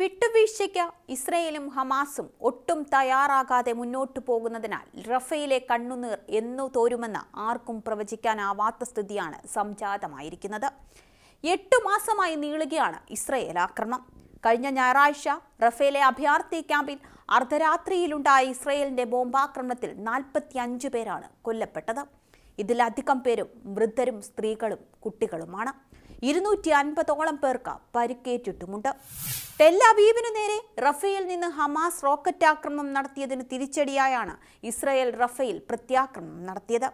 വിട്ടുവീഴ്ചയ്ക്ക് ഇസ്രയേലും ഹമാസും ഒട്ടും തയ്യാറാകാതെ മുന്നോട്ടു പോകുന്നതിനാൽ റഫയിലെ കണ്ണുനീർ എന്നു തോരുമെന്ന് ആർക്കും പ്രവചിക്കാനാവാത്ത സ്ഥിതിയാണ് സംജാതമായിരിക്കുന്നത്. എട്ടു മാസമായി നീളുകയാണ് ഇസ്രയേൽ ആക്രമണം. കഴിഞ്ഞ ഞായറാഴ്ച റഫേലെ അഭയാർത്ഥി ക്യാമ്പിൽ അർദ്ധരാത്രിയിലുണ്ടായ ഇസ്രയേലിന്റെ ബോംബാക്രമണത്തിൽ നാൽപ്പത്തി അഞ്ച് പേരാണ് കൊല്ലപ്പെട്ടത്. ഇതിലധികം പേരും വൃദ്ധരും സ്ത്രീകളും കുട്ടികളുമാണ്. ഇരുന്നൂറ്റി അൻപതോളം പേർക്ക് പരിക്കേറ്റിട്ടുമുണ്ട്. ടെല്ലാബീബിനു നേരെ റഫേൽ നിന്ന് ഹമാസ് റോക്കറ്റ് ആക്രമണം നടത്തിയതിന് തിരിച്ചടിയായാണ് ഇസ്രായേൽ റഫേൽ പ്രത്യാക്രമണം നടത്തിയത്.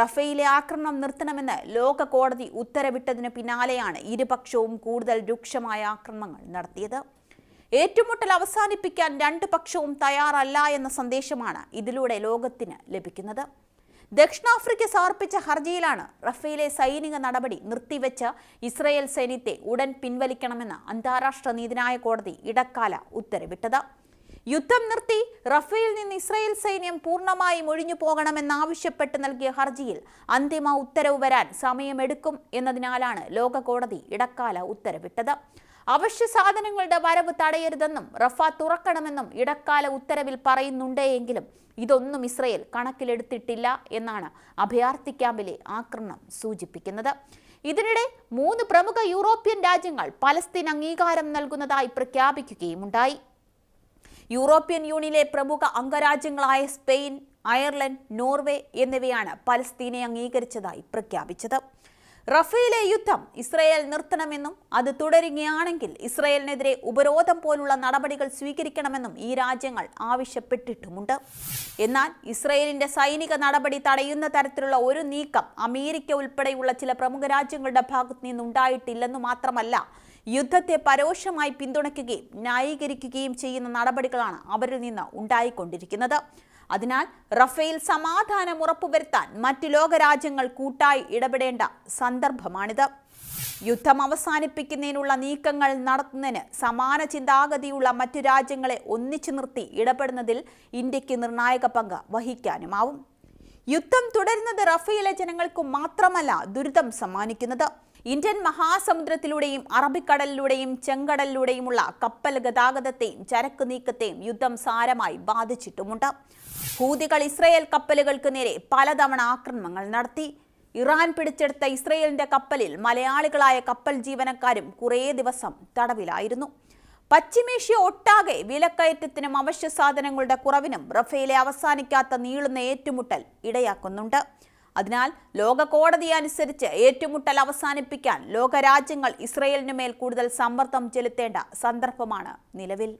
റഫേലിലെ ആക്രമണം നിർത്തണമെന്ന് ലോക കോടതി ഉത്തരവിട്ടതിന് പിന്നാലെയാണ് ഇരുപക്ഷവും കൂടുതൽ രൂക്ഷമായ ആക്രമണങ്ങൾ നടത്തിയത്. ഏറ്റുമുട്ടൽ അവസാനിപ്പിക്കാൻ രണ്ട് പക്ഷവും തയ്യാറല്ല എന്ന സന്ദേശമാണ് ഇതിലൂടെ ലോകത്തിന് ലഭിക്കുന്നത്. ദക്ഷിണാഫ്രിക്ക സമർപ്പിച്ച ഹർജിയിലാണ് റഫേലെ സൈനിക നടപടി നിർത്തിവെച്ച് ഇസ്രയേൽ സൈന്യത്തെ ഉടൻ പിൻവലിക്കണമെന്ന് അന്താരാഷ്ട്ര നീതിന്യായ കോടതി ഇടക്കാല ഉത്തരവിട്ടത്. യുദ്ധം നിർത്തി റഫേൽ നിന്ന് ഇസ്രയേൽ സൈന്യം പൂർണമായും ഒഴിഞ്ഞു പോകണമെന്നാവശ്യപ്പെട്ട് നൽകിയ ഹർജിയിൽ അന്തിമ ഉത്തരവ് വരാൻ സമയമെടുക്കും എന്നതിനാലാണ് ലോക കോടതി ഇടക്കാല ഉത്തരവിട്ടത്. അവശ്യ സാധനങ്ങളുടെ വരവ് തടയരുതെന്നും റഫ തുറക്കണമെന്നും ഇടക്കാല ഉത്തരവിൽ പറയുന്നുണ്ടെങ്കിലും ഇതൊന്നും ഇസ്രയേൽ കണക്കിലെടുത്തിട്ടില്ല എന്നാണ് അഭയാർത്ഥി ക്യാമ്പിലെ ആക്രമണം സൂചിപ്പിക്കുന്നത്. ഇതിനിടെ മൂന്ന് പ്രമുഖ യൂറോപ്യൻ രാജ്യങ്ങൾ പലസ്തീൻ അംഗീകാരം നൽകുന്നതായി പ്രഖ്യാപിക്കുകയുമുണ്ടായി. യൂറോപ്യൻ യൂണിയനിലെ പ്രമുഖ അംഗരാജ്യങ്ങളായ സ്പെയിൻ അയർലൻഡ് നോർവേ എന്നിവയാണ് പലസ്തീനെ അംഗീകരിച്ചതായി പ്രഖ്യാപിച്ചത്. റഫേലെ യുദ്ധം ഇസ്രയേൽ നിർത്തണമെന്നും അത് തുടരുകയാണെങ്കിൽ ഇസ്രയേലിനെതിരെ ഉപരോധം പോലുള്ള നടപടികൾ സ്വീകരിക്കണമെന്നും ഈ രാജ്യങ്ങൾ ആവശ്യപ്പെട്ടിട്ടുമുണ്ട്. എന്നാൽ ഇസ്രയേലിന്റെ സൈനിക നടപടി തടയുന്ന തരത്തിലുള്ള ഒരു നീക്കം അമേരിക്ക ഉൾപ്പെടെയുള്ള ചില പ്രമുഖ രാജ്യങ്ങളുടെ ഭാഗത്തു നിന്നുണ്ടായിട്ടില്ലെന്നു മാത്രമല്ല യുദ്ധത്തെ പരോക്ഷമായി പിന്തുണയ്ക്കുകയും ന്യായീകരിക്കുകയും ചെയ്യുന്ന നടപടികളാണ് അവരിൽ നിന്ന് ഉണ്ടായിക്കൊണ്ടിരിക്കുന്നത്. അതിനാൽ റഫേൽ സമാധാനം ഉറപ്പുവരുത്താൻ മറ്റു ലോകരാജ്യങ്ങൾ കൂട്ടായി ഇടപെടേണ്ട സന്ദർഭമാണിത്. യുദ്ധം അവസാനിപ്പിക്കുന്നതിനുള്ള നീക്കങ്ങൾ നടത്തുന്നതിന് സമാന ചിന്താഗതിയുള്ള മറ്റു രാജ്യങ്ങളെ ഒന്നിച്ചു നിർത്തി ഇടപെടുന്നതിൽ ഇന്ത്യയ്ക്ക് നിർണായക പങ്ക് വഹിക്കാനുമാവും. യുദ്ധം തുടരുന്നത് റഫേലെ ജനങ്ങൾക്കും മാത്രമല്ല ദുരിതം സമ്മാനിക്കുന്നത്. ഇന്ത്യൻ മഹാസമുദ്രത്തിലൂടെയും അറബിക്കടലിലൂടെയും ചെങ്കടലിലൂടെയുമുള്ള കപ്പൽ ഗതാഗതത്തെയും ചരക്ക് നീക്കത്തെയും യുദ്ധം സാരമായി ബാധിച്ചിട്ടുമുണ്ട്. ഹൂതികൾ ഇസ്രയേൽ കപ്പലുകൾക്ക് നേരെ പലതവണ ആക്രമണങ്ങൾ നടത്തി. ഇറാൻ പിടിച്ചെടുത്ത ഇസ്രയേലിന്റെ കപ്പലിൽ മലയാളികളായ കപ്പൽ ജീവനക്കാരും കുറേ ദിവസം തടവിലായിരുന്നു. പശ്ചിമേഷ്യ ഒട്ടാകെ വിലക്കയറ്റത്തിനും അവശ്യ സാധനങ്ങളുടെ കുറവിനും റഫേലെ അവസാനിക്കാത്ത നീളുന്ന ഏറ്റുമുട്ടൽ ഇടയാക്കുന്നുണ്ട്. അതിനാൽ ലോക കോടതി അനുസരിച്ച് ഏറ്റുമുട്ടൽ അവസാനിപ്പിക്കാൻ ലോകരാജ്യങ്ങൾ ഇസ്രയേലിനു മേൽ കൂടുതൽ സമ്മർദ്ദം ചെലുത്തേണ്ട സന്ദർഭമാണ് നിലവിൽ.